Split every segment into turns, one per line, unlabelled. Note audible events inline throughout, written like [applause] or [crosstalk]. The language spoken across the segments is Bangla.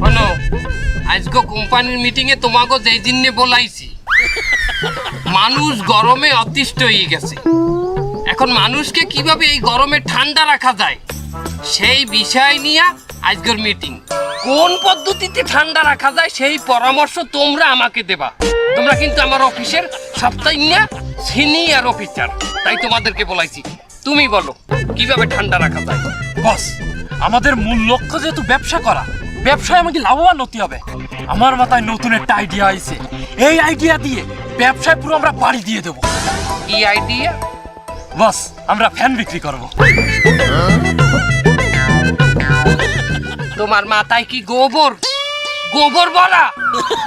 শোনো, আজকে কোম্পানির মিটিং এ তোমাকে যেই জন্য বলাইছি, মানুষ গরমে অতিষ্ঠ হয়ে গেছে। এখন মানুষকে কীভাবে এই গরমে ঠান্ডা রাখা যায়, সেই বিষয় নিয়ে আজকের মিটিং কোন পদ্ধতিতে ঠান্ডা রাখা যায়, সেই পরামর্শ তোমরা আমাকে দেবা। তোমরা কিন্তু আমার অফিসের সপ্তাহে সিনিয়র অফিসার তাই তোমাদেরকে বলাইছি। তুমি বলো, কীভাবে ঠান্ডা রাখা যায়?
বস। আমাদের মূল লক্ষ্য যেহেতু ব্যবসা করা ব্যবসায় আমাকে লাভবান হতে হবে। আমার মাথায় নতুন একটা আইডিয়া আইছে। এই আইডিয়া দিয়ে ব্যবসায় পুরো আমরা বাড়ি দিয়ে দেবো।
কি আইডিয়া
বস আমরা ফ্যান বিক্রি করব।
তোমার মাথায় কি গোবর? গোবর বলা?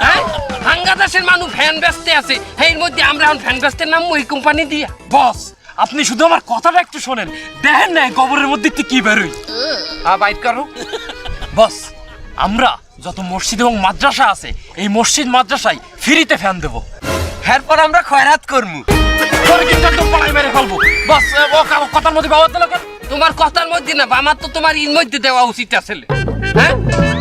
হ্যাঁ? বাংলাদেশের মানুষ ফ্যান বেচতে আছে। এর মধ্যে আমরা এখন ফ্যান বেচতে নাম ওই কোম্পানি দিয়া।
বস আপনি শুধু আমার কথাটা একটু শোনেন। দেখেন না গোবরের মধ্যে কি বেরোই
আ বাইট করো।
বস আমরা যত মসজিদ এবং মাদ্রাসা আছে এই মসজিদ মাদ্রাসায় ফ্রিতে ফ্যান দেবো।
এরপর আমরা খয়রাত করব
মেরে ফেলব। বস ও কথার মধ্যে বাবা দিল
তোমার কথার মধ্যে না আমার তো তোমার মধ্যে দেওয়া উচিত আসলে হ্যাঁ?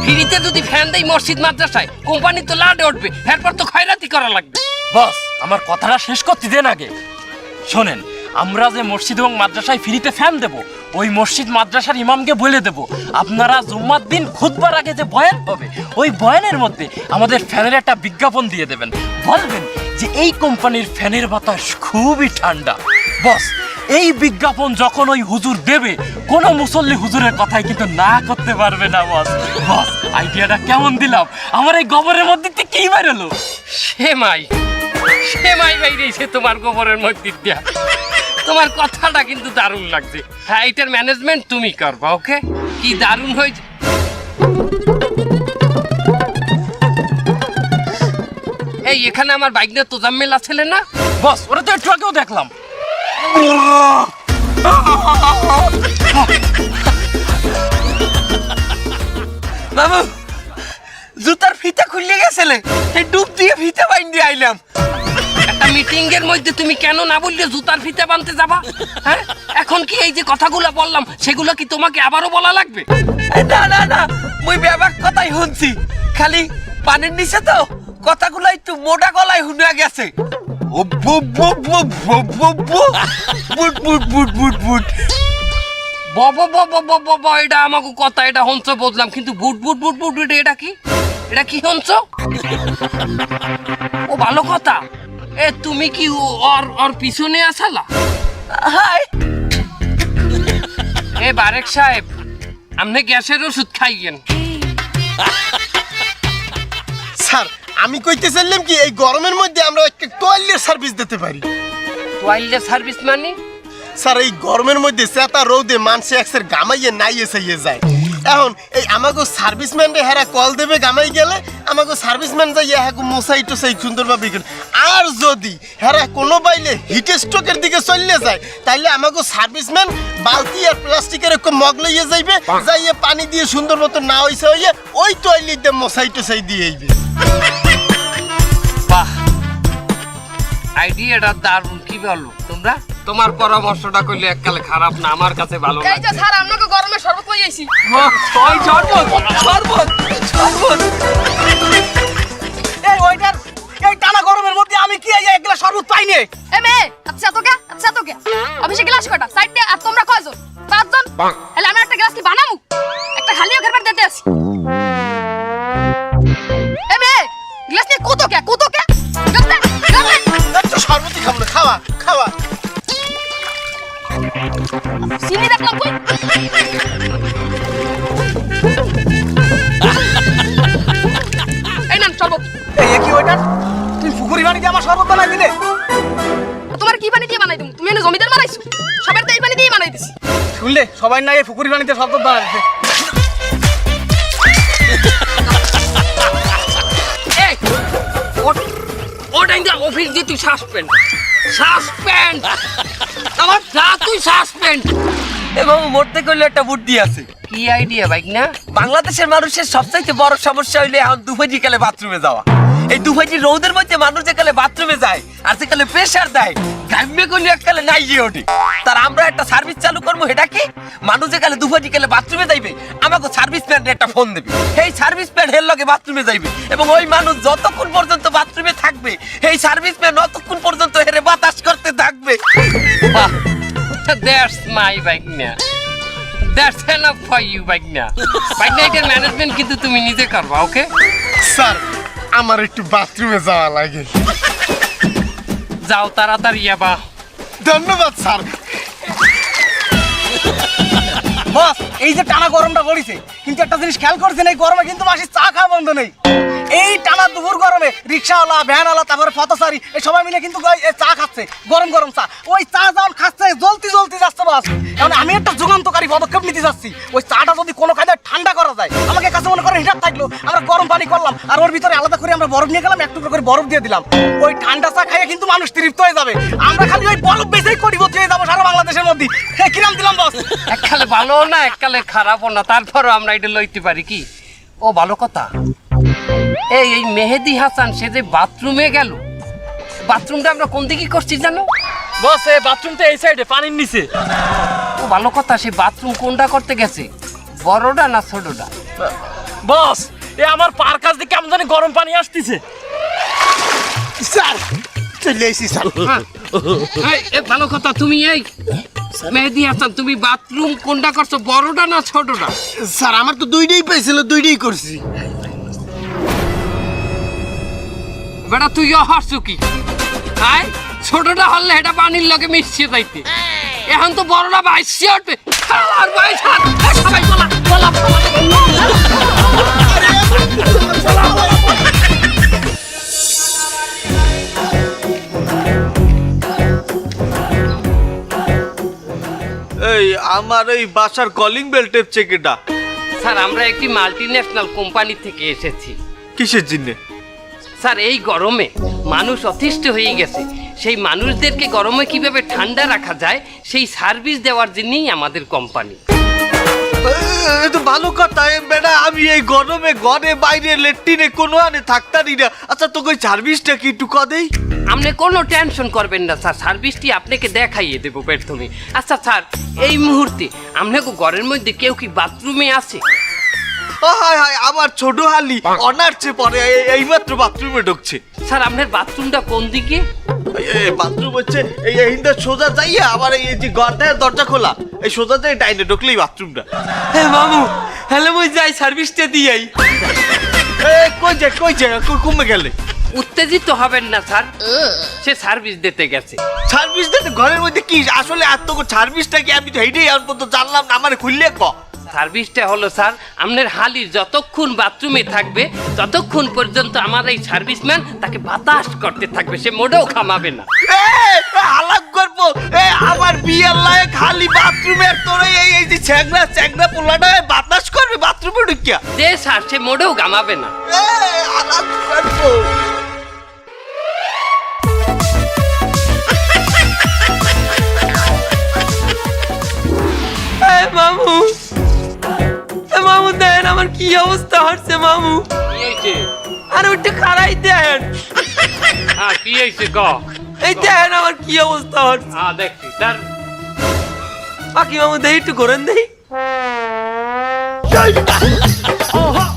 ফ্রিতে যদি ফ্যান দেয় মসজিদ মাদ্রাসায় কোম্পানি তো লাডে উঠবে। এরপর তো খয়রাতি করা লাগবে।
বস আমার কথাটা শেষ করতে দেন আগে। শোনেন আমরা যে মসজিদ এবং মাদ্রাসায় ফ্রিতে ফ্যান দেব, ওই মসজিদ মাদ্রাসার ইমামকে বলে দেব, আপনারা জুম্মার দিন খুদবার আগে যে বয়ান হবে, ওই বয়ানের মধ্যে আমাদের ফ্যানের একটা বিজ্ঞাপন দিয়ে দেবেন। বলবেন যে এই কোম্পানির ফ্যানের বাতাস খুবই ঠান্ডা। বস, এই বিজ্ঞাপন যখন ওই হুজুর দেবে, কোনো মুসল্লি হুজুরের কথাই কিন্তু না করতে পারবে না, বস। বস, আইডিয়াটা কেমন দিলাম? আমার এই গবরের মধ্যে কি বেরোলো।
সেমাই সেমাই বাইরেছে তোমার গোবরের মধ্যে দিয়া। তোমার কথাটা কিন্তু দারুণ লাগছে। হ্যাঁ এটার ম্যানেজমেন্ট তুমি করবা ওকে কি দারুণ হয়েছে। এই, এখানে আমার বাইক নিয়ে তোজাম্মেল আছে না?
বস, ওরা তো একটু আগেও দেখলাম।
বাবু জুতার ফিতা খুললে গেছিলে? এই ডুব দিয়ে ফিতা বাইন দিয়ে আইলাম।
একটা মিটিং এর মধ্যে তুমি কেন না বললে জুতার ফিতে বানতে যাবা? হ্যাঁ? এখন কি এই যে কথাগুলো বললাম সেগুলো কি তোমাকে আবারও বলা লাগবে?
না না না মুই ব্যাপার কথাই শুনছি। খালি পানির নিচে তো কথাগুলো একটু মোটা গলায় শুনে গেছে। ও বু বু বু বু বু বু boot boot boot boot boot.
Bob বব বব বব এটা আমাকে কথা এটা হংস বললাম কিন্তু বুট বুট বুট বুট বুট এটা কি? এটা কি হংস ও ভালো কথা। এ তুমি কি ওর ওর পিছনে আসালা
হাই।
এ বারেক সাহেব আপনি গ্যাসের ওষুধ খাইয়েন।
স্যার আমি কইতে চাইলাম কি এই গরমের মধ্যে আমরা একটা টয়লেট সার্ভিস দিতে পারি।
ওয়াইল্ড সার্ভিস মানে?
স্যার এই গরমের মধ্যে চেতা রৌদে মানুষে একসের গামাইয়ে নাইয়ে সাইয়ে যায়। এখন এই আমাকে সার্ভিসম্যান হেরা কল দেবে গামাই গেলে আমাকে সার্ভিসম্যান যাই হ্যাঁ মশাই টসাই সুন্দরভাবে করে আর যদি হেরা কোনো বাইলে হিট স্ট্রোকের দিকে চললে যায় তাইলে আমাকে সার্ভিসম্যান বালতি আর প্লাস্টিকের একটা মগ লইয়ে যাইবে যাইয়ে পানি দিয়ে সুন্দর মতো না হইছে হইয়ে ওই টয়লেট দিয়ে মশাই টসাই দিয়ে আইবে।
বাহ। আইডিয়াটা দারুণ কি বলো তোমরা? তোমার পরামর্শটা করলে এককালে খারাপ না আমার কাছে ভালো
এই যে স্যার আপনাকে গরমে শরবত লই আইছি?
ওই শরবত শরবত শরবত।
এই ওইটার এই টানা গরমের মধ্যে আমি কি এই একলা শরবত পাই নে?
এ মে আচ্ছা তো কে আচ্ছা তো কে অফিসে গ্লাস কটা সাইড দিয়ে আর তোমরা কয়জন? পাঁচজন? তাহলে আমি চিনি দেখলাম কই এই নাম শরবত
এই কি ওইটার তুই পুকুরি পানি দিয়ে আমার শরবত বানাই দিলে?
তোমার কি পানি দিয়ে বানাই তুমি তুমি এনে জমিদার বানাইছো? সবার তো এই পানি দিয়ে বানাই দিছি।
শুনলে? সবাই না এই পুকুরি পানিতে শরবত বানাইছে
ওট- ওটাই যা অফিস দিয়ে তুই সাসপেন্ড সাসপেন্ড আমার যা তুই সাসপেন্ড
এবং মরতে করলে একটা বুদ্ধি আছে।
কি আইডিয়া বাইক না?
বাংলাদেশের মানুষের সবচাইতে বড় সমস্যা হইলে এখন দুপুর বিকালে বাথরুমে যাওয়া। এই দুভাইটি রোদের মধ্যে মানুষ যেকালে বাথরুমে যায় আর সেকালে প্রেশার দেয় ঘামে করলে এককালে নাই গিয়ে ওঠে। তার আমরা একটা সার্ভিস চালু করব এটা কি? মানুষ যেকালে দুভাইটি গেলে বাথরুমে যাইবে আমাকে সার্ভিস প্যান্ট একটা ফোন দেবে। এই সার্ভিস প্যান্ট হের লগে বাথরুমে যাইবে এবং ওই মানুষ যতক্ষণ পর্যন্ত বাথরুমে থাকবে এই সার্ভিস প্যান্ট ততক্ষণ
দ্যাটস মাই বাইকনা দ্যাটস এনাফ ফর ইউ বাইকনা বাইকনা এটার ম্যানেজমেন্ট কিন্তু তুমি নিজে করবা ওকে
স্যার আমার একটু বাথরুমে যাওয়া লাগে।
যাও তাড়াতাড়ি যাবা
ধন্যবাদ স্যার।
বস এই যে টানা গরমটা পড়েছে কিন্তু একটা জিনিস খেয়াল করছেন এই গরমে কিন্তু মাসি চা খাওয়া বন্ধ নেই। এই টানা দুপুর গরমে রিক্সাওয়ালা, ভ্যানওয়ালা, তারপরে পথচারী এই সবাই মিলে কিন্তু চা খাচ্ছে, গরম গরম চা। ওই চা যখন খাচ্ছে, জ্বলতি জ্বলতি যাচ্ছে বস। এখন আমি একটা যুগান্তকারী পদক্ষেপ নিতে যাচ্ছি। ওই চাটা যদি কোনো কায়দায় ঠান্ডা করা যায়, আমাকে কাছে মনে করেন হিটার থাকল, আমরা গরম পানি করলাম, আর ওর ভিতরে আলাদা করে আমরা বরফ নিয়ে গেলাম একটু করে বরফ দিয়ে দিলাম। ওই ঠান্ডা চা খাইয়ে কিন্তু মানুষ তৃপ্ত হয়ে যাবে। আমরা খালি ওই বরফ বেঁচেই কোটিপতি হয়ে যাব সারা বাংলাদেশের মধ্যে। কিরাম দিলাম, বস?
এককালে ভালো না, এককালে খারাপও না, তারপরও আমরা এটা লইতে পারি কি? ও ভালো কথা। এই এই মেহেদি হাসান সে যে বাথরুমে গেল। বাথরুমটা আমরা কোন দিকে করছি জানো?
বস এই বাথরুমটা এই সাইডে পানির নিচে।
ও ভালো কথা সে বাথরুম কোনটা করতে গেছে? বড়টা না ছোটটা?
বস এ আমার পার কাছ দিয়ে কেমন জানি গরম পানি আসতেছে।
স্যার চলে এসি স্যার।
এই, এ ভালো কথা তুমি এই। মেহেদি হাসান তুমি বাথরুম কোনটা করছ বড়টা না ছোটটা
স্যার আমার তো দুইটাই পেয়েছিল দুইটাই করছি
বেটা তুই হাসছো কি আয় ছোটটা হলে এটা পানির লগে মিশিয়ে যাইতে এখন তো বড়টা বাইশে উঠবে খালার বাইশ হাত এ, সবাই বলা বলা
আমার এই বাসার কলিং বেল টেপ চেকেটা
স্যার আমরা একটি মাল্টি ন্যাশনাল কোম্পানি থেকে এসেছি।
কিসের জন্য?
স্যার এই গরমে মানুষ অতিষ্ঠ হয়ে গেছে। সেই মানুষদেরকে গরমে কীভাবে ঠান্ডা রাখা যায় সেই সার্ভিস দেওয়ার জন্যই আমাদের কোম্পানি
এ তো ভালো কথা এ বেটা আমি এই গরমে ঘরে বাইরে লেট্রিনে কোনো আনে থাকতারি না। আচ্ছা তোকে সার্ভিসটা কি একটু কদেই
আপনি কোনো টেনশন করবেন না স্যার। সার্ভিসটি আপনাকে দেখাইয়ে দেবো প্রথমে। আচ্ছা স্যার এই মুহূর্তে আপনাকে ঘরের মধ্যে কেউ কি বাথরুমে আছে?
ও হায় হায় আমার ছোট হালি অনার্সে পরে এই- এইমাত্র বাথরুমে ঢুকছে।
স্যার আপনার বাথরুমটা কোন দিকে?
বাথরুম হচ্ছে এই এইটা সোজা যাইয়া আবার এই যে ঘরটায় দরজা খোলা এই সোজা যাই ডাইনে ঢুকলেই বাথরুমটা।
হ্যাঁ মামু হ্যালো মুই যাই সার্ভিসটা দিয়াই।
এ কই যায় কই যায় কই কমে গেলে?
উত্তেজিত হবেন না স্যার। সে সার্ভিস দিতে গেছে।
সার্ভিস দিতে? ঘরের মধ্যে কি? আসলে এত সার্ভিসটা কি? আমি তো হেঁটেই আর পর্যন্ত জানলাম না আমার খুললে ক?
সার্ভিসটা হলো স্যার আপনার হালি যতক্ষণ বাথরুমে থাকবে ততক্ষণ পর্যন্ত আমার এই সার্ভিসম্যান তাকে বাতাস করতে থাকবে সে মোটেও খামাবে না।
এ হালাক করব এ আমার বিয়ের লায়ে খালি বাথরুমে তোরে এই এই যে চ্যাংরা চ্যাংরা পোলাটা বাতাস করবে বাথরুমে ঢুকিয়া?
যে স্যার সে মোটেও গামাবে না।
এ হালাক করব
মামু। মামু দেন আমার কি অবস্থা হচ্ছে মামু? আর ওটা খারাই দেন। হ্যাঁ কি হয়েছে ক? এই দেন আমার কি অবস্থা হচ্ছে। হ্যাঁ দেখছি বাকি মামু দেই একটু করেন দেই।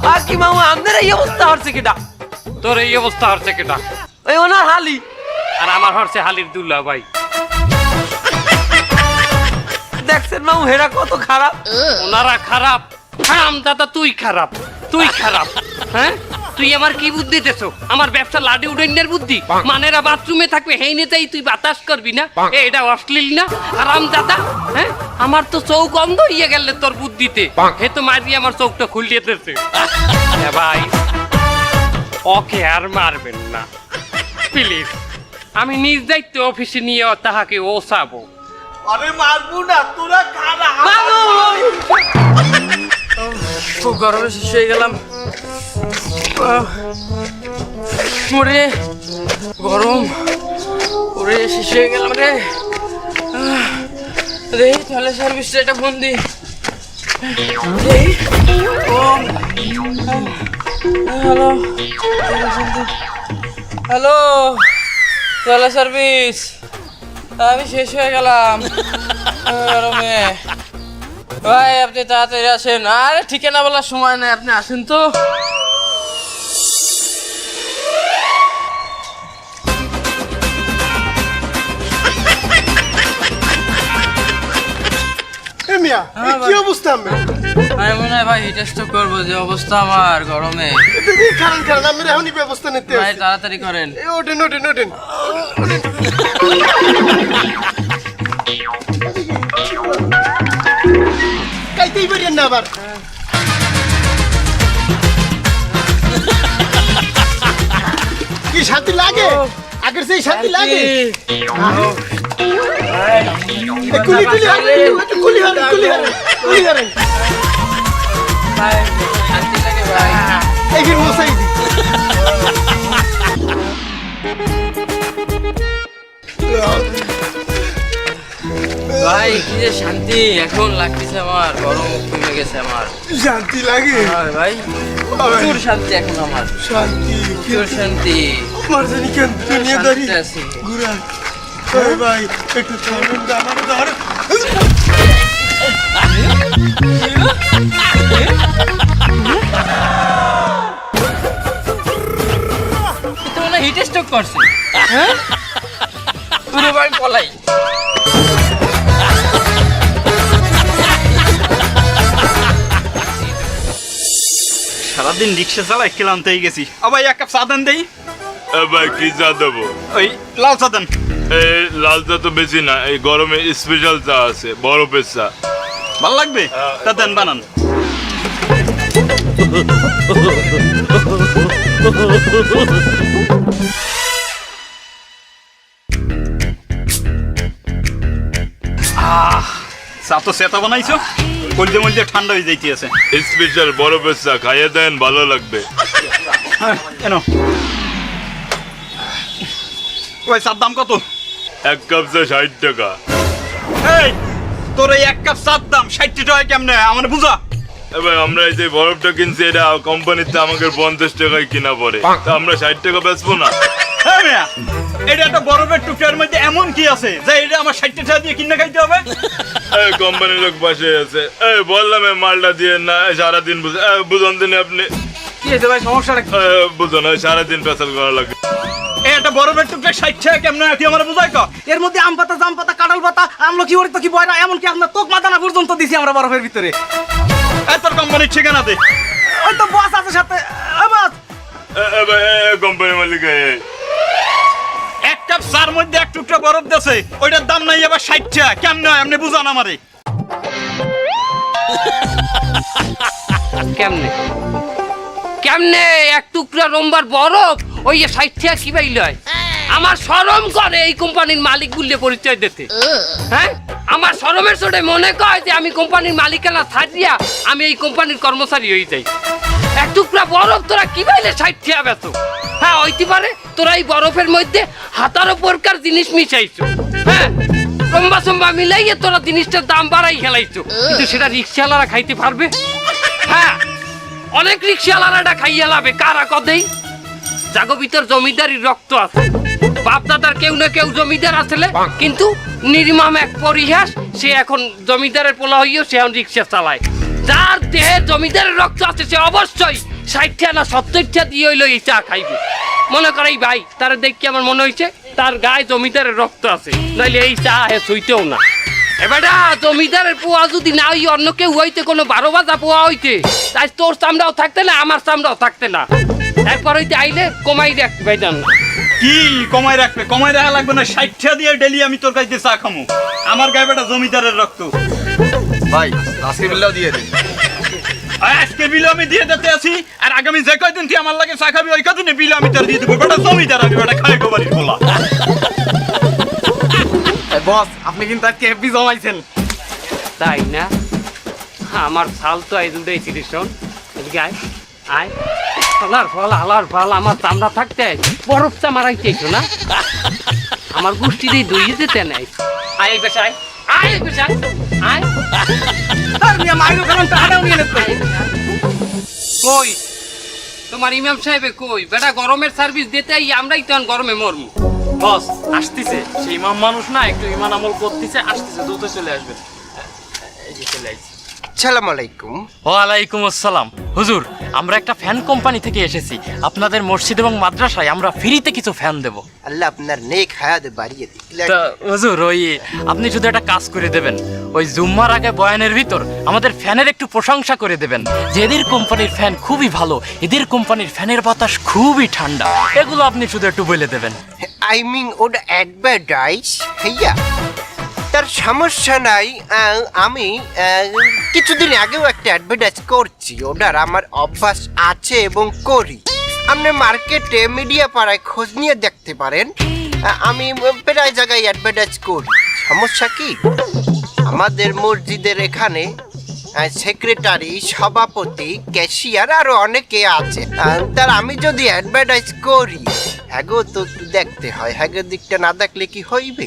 বাকি মামু আমাদের এই অবস্থা হচ্ছে কেটা? তোর এই অবস্থা হচ্ছে কেটা? ওই ওনার হালি। আর আমার হচ্ছে হালির দুল্লা ভাই। হেরা কত খারাপ? ওনারা খারাপ। হারাম দাদা তুই খারাপ। তুই খারাপ। হ্যাঁ? তুই আমার কি বুদ্ধি দেছো আমার ব্যবসা লাডি উডেনের বুদ্ধি? মানেরা বাথরুমে থাকবে হেই নেতেই তুই বাতাস করবি না? এটা অশ্লীল না? আরাম দাদা হ্যাঁ? আমার তো চৌক অন্ধ হইয়া গেলে তোর বুদ্ধিতে। হে তো মারি আমার চোখটা খুলিয়ে দিতেছে। ভাই। ওকে আর মারবেন না। প্লিজ। আমি নিজ দায়িত্বে অফিসে নিয়ে তাহাকে ওসাবো।
আরে মারবো না, তোরা খারা।
খুব গরমে শেষ হয়ে গেলাম। ওরে, গরম। ওরে, শেষ হয়ে গেলাম রে। রে, তাহলে সার্ভিসটা এটা ফোন
হ্যালো। হ্যালো চলো সার্ভিস। আমি শেষ হয়ে গেলাম। গরমে ভাই, আপনি তাড়াতাড়ি আসেন। আরে ঠিকানা বলার সময় নেই, আপনি আসেন তো।
মিয়া কি অবস্থা আমি
আমি মনে হয় ভাই টেস্ট করব যে অবস্থা আমার গরমে।
আমি এখনই ব্যবস্থা নিতে
ভাই তাড়াতাড়ি করেন।
এ ওঠেন ওঠেন ওঠেন। কাইতেই পারেন না আবার। কি শান্তি লাগে? আগের সেই শান্তি লাগে? কুলি কুলি কুলি হারেন কুলি হারেন কুলি হারেন
ভাই
মশাই।
কি যে শান্তি এখন লাগতেছে আমার গরম কমে গেছে আমার।
শান্তি লাগে।
ভাই প্রচুর শান্তি এখন আমার।
শান্তি
প্রচুর শান্তি।
আমার জানি কেন দুনিয়াদারি ঘুরা ভাই একটু থামেন আমার ধর
হিট স্ট্রোক করছে। হ্যাঁ? পুরো ভাই পলাই।
সারাদিন রিক্সা চালাই ক্লান্ত হয়ে গেছি। আবার এক কাপ চা দেন দেই।
ভাই কি চা দেবো?
ওই লাল চা দেন।
এই লাল চা তো বেশি না এই গরমে স্পেশাল চা আছে বরফের চা।
ভালো লাগবে? তা দেন বানান। চা তো সেটা বানাইছো? কলজে মলজে ঠান্ডা হয়ে যাইতে আছে
স্পেশাল বরফের চা খাইয়ে দেন ভালো লাগবে।
এনো। ওই চার দাম কত?
এক কাপ চা ষাট টাকা।
এই তোর এই এক কাপ চার দাম ষাট টাকা কেমনে? আমার বুঝা।
এবার আমরা এই যে বরফটা কিনছি এটা কোম্পানিতে আমাকে পঞ্চাশ টাকায় কিনা পড়ে। তা আমরা ষাট টাকা বেচবো না?
হ্যাঁ এটা একটা বরফের টুকরার মধ্যে এমন কি আছে যে এটা আমার ষাট টাকা দিয়ে কিনে খাইতে হবে?
এই কোম্পানির লোক পাশে আছে। এই বললাম মালটা দিয়ে না সারাদিন বুঝ- বুঝুন দিন আপনি।
কি হয়েছে ভাই? সমস্যাটা কি?
এই বুঝুন এই সারাদিন পেশাল করা লাগে।
ষাট টাকা কেমনে আমার বুঝাই ক?
এর মধ্যে আম পাতা জাম পাতা কাঁঠাল পাতা আমলকি ওর তো কি বয় না এমনকি আপনার তোক মাদানা পর্যন্ত দিছি আমরা বরফের ভিতরে।
কোম্পানির ঠিকানা দে।
ওই তো বস আছে সাথে। বস
কোম্পানি মালিক এই,
এক কাপ চার মধ্যে এক টুকরা বরফ দেছে ওইটার দাম নাই আবার ষাট টাকা কেমনে হয় আপনি বুঝান আমারে।
কেমনে? কেমনে এক টুকরা রোমবার বরফ ওই যে টাকা কি বাইল হয় আমার শরম করে এই কোম্পানির মালিক বললে পরিচয় দিতে। হ্যাঁ? আমার শরমের চোটে মনে কয় যে আমি কোম্পানির মালিকানা ছাড়িয়া আমি এই কোম্পানির কর্মচারী হয়ে যাই। এক টুকরা বরফ তোরা কি বাইলে ষাট টাকা বেত হ্যাঁ হইতে পারে। তোরা এই বরফের মধ্যে হাতারো প্রকার জিনিস মিশাইছো। হ্যাঁ? লম্বা সম্বা মিলাইয়ে তোরা জিনিসটার দাম বাড়াই খেলাইছো কিন্তু সেটা রিক্সাওয়ালারা খাইতে পারবে? হ্যাঁ? অনেক রিক্সাওয়ালারা এটা খাইয়া লাভে। কারা কদেই জাগো ভিতর জমিদারির রক্ত আছে। বাপ দাদার কেউ না কেউ জমিদার আসলে কিন্তু নির্মাম এক পরিহাস সে এখন জমিদারের পোলা হইও সে এখন রিক্সা চালায়। যার দেহে জমিদারের রক্ত আছে সে অবশ্যই ষাটটা না সত্তরটা দিয়ে হইল এই চা খাইবে। মনে করে এই ভাই তার দেখি আমার মনে হয়েছে তার গায়ে জমিদারের রক্ত আছে। নাইলে এই চা হে সইতেও না। এবারে জমিদারের পোয়া যদি না হই অন্য কেউ হইতে কোনো বারো বাজা পোয়া হইতে তাই তোর চামড়াও থাকতে না আমার চামড়াও থাকতে না। একবার হইতে আইলে কমাই দেখ বেজান
কি কমাই রাখবে? কমাই রাখা লাগবে না ষাট টাকা দিয়ে ডেলি আমি তোর কাছে চা খামু। আমার গায়ে বেটা জমিদারের রক্ত।
ভাই আজকে বিল্লাও দিয়ে
আর আজকে বিল আমি দিয়ে দিতে আছি আর আগামী যে কয়দিন তুই আমার লাগে চা খাবি ওই কদিনে বিল আমি তোর দিয়ে দেবো। বেটা জমিদার আমি বেটা খাই গো বাড়ির খোলা
বস আপনি কিন্তু আজকে হেভি জমাইছেন।
তাই না? আমার ফাল তো এই দুটাই তিরিশ শোন। এদিকে আয় আয়। আলার ফল আলার ফল আমার চামড়া থাকতে বরফ চামারাই চাইছো না? আমার গোষ্ঠী দিয়ে দইয়ে যেতে নেই। আয় এই পেশায় আয়। এই পেশায় আয়।
আর মাইরো কারণ টাকাটাও নিয়ে নেন
কই? তোমার ইমাম সাহেবে কই? বেটা গরমের সার্ভিস দিতে আমরাই তো এখন গরমে মরমু।
বস আসতেছে। সেই ইমাম মানুষ না একটু ইমান আমল করতেছে আসতেছে দ্রুত চলে আসবে। এই যে চলে আসছে
সালাম আলাইকুম।
ওয়ালাইকুম আসসালাম। হুজুর আমরা একটা ফ্যান কোম্পানি থেকে এসেছি। আপনাদের মসজিদ এবং মাদ্রাসায় আমরা ফ্রিতে কিছু ফ্যান দেব।
আল্লাহ আপনার নেক হায়াত বাড়িয়ে দিক।
হুজুর ওই আপনি শুধু একটা কাজ করে দেবেন। ওই জুম্মার আগে বয়ানের ভিতর আমাদের ফ্যানের একটু প্রশংসা করে দেবেন যে এদের কোম্পানির ফ্যান খুবই ভালো এদের কোম্পানির ফ্যানের বাতাস খুবই ঠান্ডা। এগুলো আপনি শুধু একটু বলে দেবেন।
আই মিন ওটা অ্যাডভার্টাইজ হইয়া। তার সমস্যা নাই আমি কিছুদিন আগেও একটা অ্যাডভার্টাইজ করছি। ওটার আমার অভ্যাস আছে এবং করি। আপনি মার্কেটে মিডিয়া পাড়ায় খোঁজ নিয়ে দেখতে পারেন। আমি প্রায় জায়গায় অ্যাডভার্টাইজ করি। সমস্যা কি? আমাদের মসজিদের এখানে সেক্রেটারি সভাপতি ক্যাশিয়ার আরও অনেকে আছে। তার আমি যদি অ্যাডভার্টাইজ করি হ্যাগো তো একটু দেখতে হয়। হ্যাগোর দিকটা না দেখলে কি হইবে?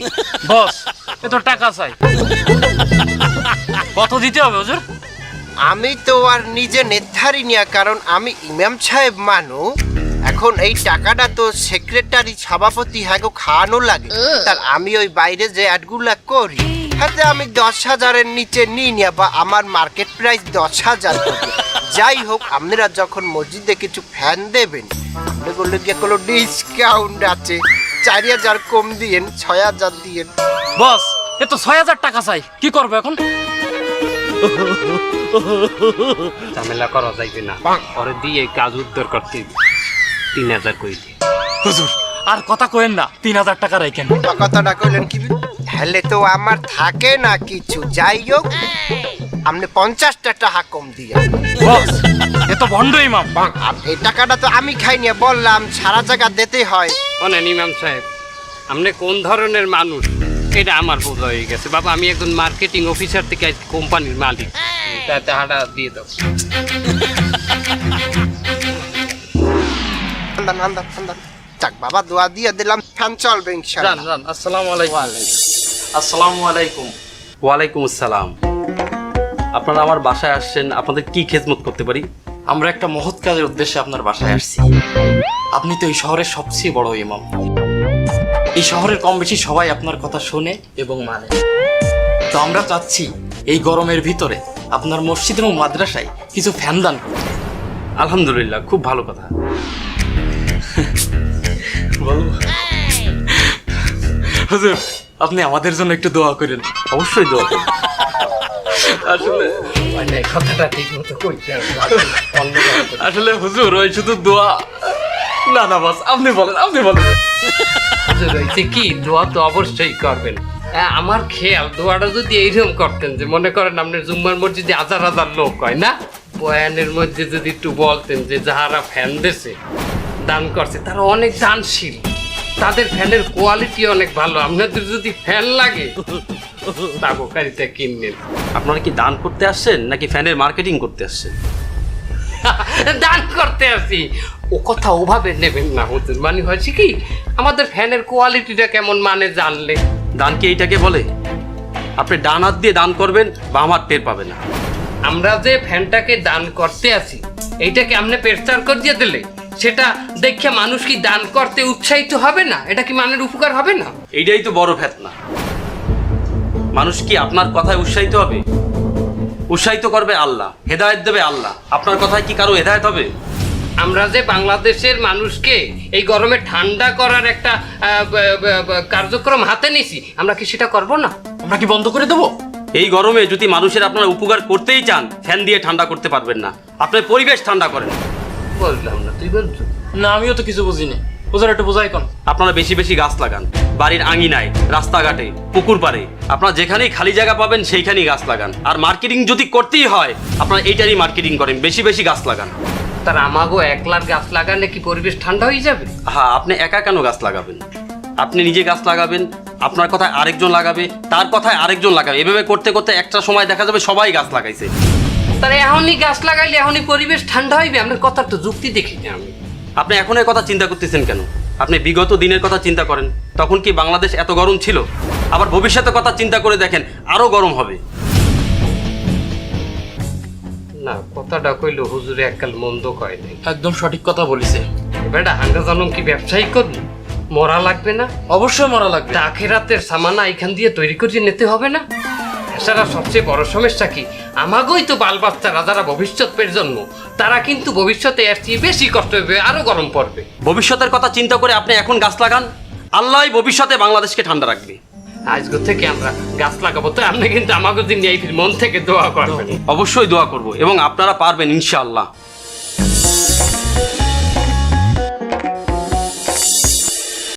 বস এ তো টাকা চাই। কত দিতে হবে হুজুর?
আমি তো আর নিজে নির্ধারি নিয়া কারণ আমি ইমাম সাহেব মানু। এখন এই টাকাটা তো সেক্রেটারি সভাপতি হ্যাগো খাওয়ানো লাগে। তার আমি ওই বাইরে যে অ্যাডগুলা করি হাতে আমি দশ হাজারের নিচে নিই না বা আমার মার্কেট প্রাইস দশ হাজার যাই হোক আপনারা যখন মসজিদে কিছু ফ্যান দেবেন আপনাগুলো গিয়ে কোনো ডিসকাউন্ট আছে। চার হাজার কম দিয়েন ছয় হাজার দিয়েন।
বস এ তো ছয় হাজার টাকা চাই। কি করব এখন?
ঝামেলা করা যাইবে না। পরে দিয়ে কাজ উদ্ধার করতে তিন হাজার কই
হুজুর আর কথা কইেন না তিন হাজার টাকা রাখেন
কথাটা কইলেন কি? হেলে তো আমার থাকে না কিছু। যাই হোক আপনি পঞ্চাশটা টাকা কম দিয়ে।
বস এ তো ভণ্ড ইমাম
এই টাকাটা তো আমি খাই নিয়ে বললাম সারা জায়গা দিতে হয়।
অনেন ইমাম সাহেব আপনি কোন ধরনের মানুষ? এটা আমার বোঝা হয়ে গেছে। বাবা আমি একজন মার্কেটিং অফিসার থেকে আজকে কোম্পানির মালিক। টাকাটা দিয়ে দাও।
আন্দান আন্দান আন্দান। যাক বাবা দোয়া দিয়ে দিলাম। ফ্যান চলবে ইনশাআল্লাহ।
জান আসসালামু আলাইকুম। আসসালামু আলাইকুম।
ওয়ালাইকুম আসসালাম। আপনারা আমার বাসায় আসছেন আপনাদের কি খেদমত করতে পারি?
আমরা একটা মহৎ কাজের উদ্দেশ্যে আপনার বাসায় আসছি। আপনি তো এই শহরের সবচেয়ে বড় ইমাম। এই শহরের কম বেশি সবাই আপনার কথা শোনে এবং মানে। তো আমরা চাচ্ছি এই গরমের ভিতরে আপনার মসজিদ এবং মাদ্রাসায় কিছু ফ্যান দান করতে।
আলহামদুলিল্লাহ খুব ভালো কথা। [laughs]
বলব হুজুর আপনি আমাদের জন্য একটু দোয়া করেন
অবশ্যই দোয়া করব।
আসলে
কথাটা।
আসলে হুজুর, ওই শুধু দোয়া না না, বাস, আপনি বলেন আপনি বলেন
হইছে কি, দোয়া তো অবশ্যই করবেন আমার খেয়াল, দোয়াটা যদি এইরকম করতেন যে, মনে করেন আপনার জুম্মার মসজিদে হাজার হাজার লোক হয়, না বয়ানের মধ্যে যদি একটু বলতেন যে, যাহারা ফ্যান দেছে, দান করছে, তারা অনেক দানশীল তাদের ফ্যানের কোয়ালিটি অনেক ভালো। আপনাদের যদি ফ্যান লাগে তাবকারিটা কিনলেন
আপনারা কি দান করতে আসছেন নাকি ফ্যানের মার্কেটিং করতে আসছেন? [laughs]
দান করতে আসি। ও কথা ওভাবে নেবেন না হুজুর। মানে হয়েছে কি আমাদের ফ্যানের কোয়ালিটিটা কেমন মানে জানলে।
দান কি এইটাকে বলে? আপনি ডান হাত দিয়ে দান করবেন বা আমার টের পাবে না।
আমরা যে ফ্যানটাকে দান করতে আছি এইটাকে আপনি প্রচার করিয়ে দিলে সেটা দেখে মানুষ কি দান করতে উৎসাহিত হবে না? এটা কি মানের উপকার হবে না?
এইটাই তো বড় ফেতনা। মানুষ কি আপনার কথায় উৎসাহিত হবে? উৎসাহিত করবে আল্লাহ হেদায়ত দেবে আল্লাহ। আপনার কথায় কি কারও হেদায়েত হবে?
আমরা যে বাংলাদেশের মানুষকে এই গরমে ঠান্ডা করার একটা কার্যক্রম হাতে নিছি আমরা কি সেটা করব না?
আমরা কি বন্ধ করে দেবো?
এই গরমে যদি মানুষের আপনারা উপকার করতেই চান ফ্যান দিয়ে ঠান্ডা করতে পারবেন না। আপনার পরিবেশ ঠান্ডা করেন।
বললাম না তুই বলছো?
না আমিও তো কিছু বুঝিনি। হুজুর একটু বোঝাই কোন।
আপনারা বেশি বেশি গাছ লাগান। বাড়ির আঙিনায় রাস্তাঘাটে পুকুর পাড়ে। আপনারা যেখানেই খালি জায়গা পাবেন সেইখানেই গাছ লাগান। আর মার্কেটিং যদি করতেই হয় আপনারা এইটারই মার্কেটিং করেন বেশি বেশি গাছ লাগান।
তার আমাগো একলার গাছ লাগালে কি পরিবেশ ঠান্ডা হয়ে যাবে?
হ্যাঁ আপনি একা কেন গাছ লাগাবেন? আপনি নিজে গাছ লাগাবেন আপনার কথায় আরেকজন লাগাবে তার কথায় আরেকজন লাগাবে। এভাবে করতে করতে একটা সময় দেখা যাবে সবাই গাছ লাগাইছে।
তার এখনই গাছ লাগাইলে এখনই পরিবেশ ঠান্ডা হইবে আপনার কথার তো যুক্তি দেখিনি আমি।
আপনি এখন এর কথা চিন্তা করতেছেন কেন? আপনি বিগত দিনের কথা চিন্তা করেন তখন কি বাংলাদেশ এত গরম ছিল? আবার ভবিষ্যতের কথা চিন্তা করে দেখেন আরও গরম হবে।
না কথাটা কইলো হুজুরে এককাল মন্দ কয় নাই।
একদম সঠিক কথা বলিছে।
বেটা হাঙ্গা জানম কি ব্যবসায়ী করবি? মরা লাগবে না?
অবশ্যই মরা লাগবে।
আখেরাতের সামানা এখান দিয়ে তৈরি করে নিতে হবে না? এছাড়া সবচেয়ে বড় সমস্যা কি? আমাকেই তো বাল বাচ্চারা যারা ভবিষ্যৎ প্রজন্ম তারা কিন্তু ভবিষ্যতে এর চেয়ে বেশি কষ্ট হবে আরও গরম পড়বে।
ভবিষ্যতের কথা চিন্তা করে আপনি এখন গাছ লাগান। আল্লাহ ভবিষ্যতে বাংলাদেশকে ঠান্ডা রাখবে।
আজকে থেকে আমরা গাছ লাগাবো তো আপনি কিন্তু আমাকে দিন এই মন থেকে দোয়া করবেন।
অবশ্যই দোয়া করব এবং আপনারা পারবেন ইনশাআল্লাহ।